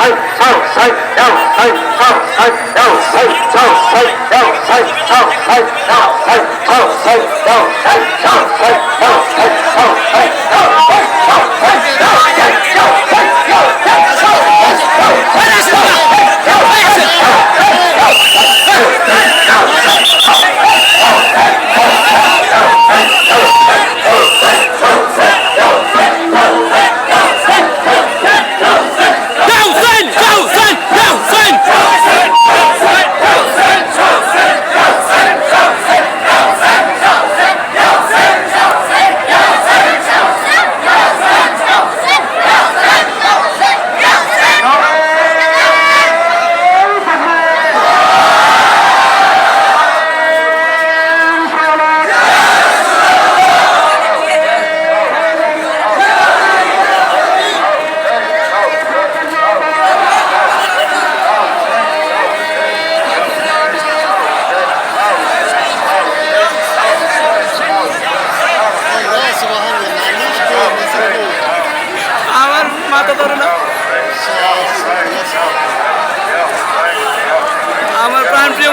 Hey!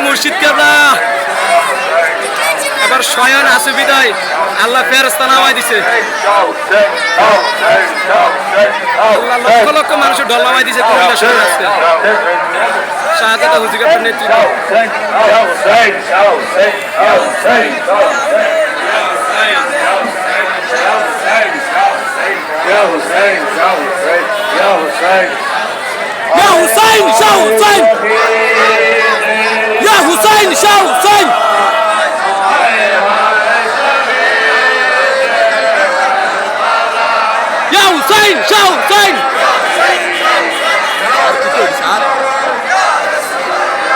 মুর্শিদকে আমরা এবার শয়ন আছে বিদায়। আল্লাহ ফেরস্তা নামাই দিছে। আল্লাহ লক্ষ লক্ষ মানুষের ঢল নামাই দিছে কুমিল্লা শহরে আজকে। হুজুর আপনার নেতৃত্ব। Yo, Hussein, yo, Hussein, yo, Hussein. Yo, Hussein, yo, Hussein. Hussein, Shah Hussein.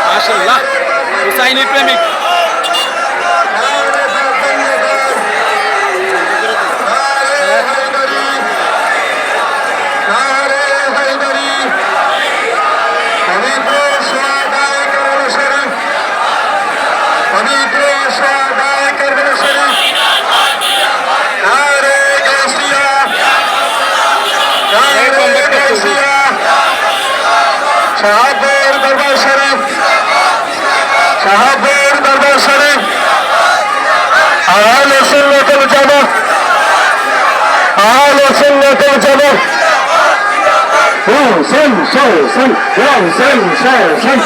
মাশাল্লাহ হুসাইনের প্রেমিক Şahabur Darbar Şerif Şahabur Darbar Şerif Ahal-i Sünnet-i Cemaat Ahal-i Sünnet-i Cemaat Hüseyin Şahsen Hüseyin Şahsen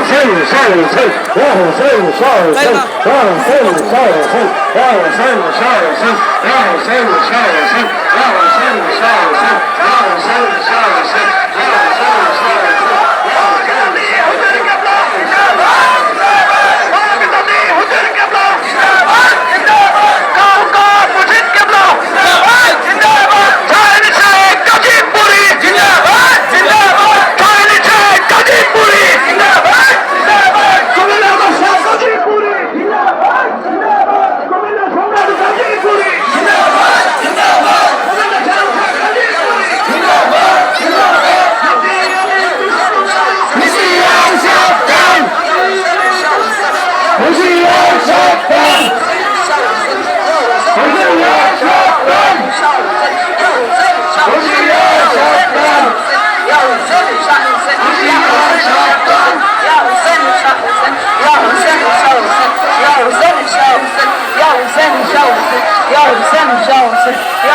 Hüseyin Şahsen Hüseyin Şahsen Hüseyin Şahsen Hüseyin Şahsen Hüseyin Şahsen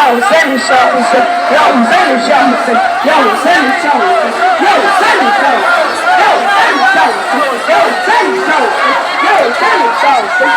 Yo, send me. Yo, send me. Yo, send me. Yo, send me. Yo, send me. Yo, send me. Yo, send me.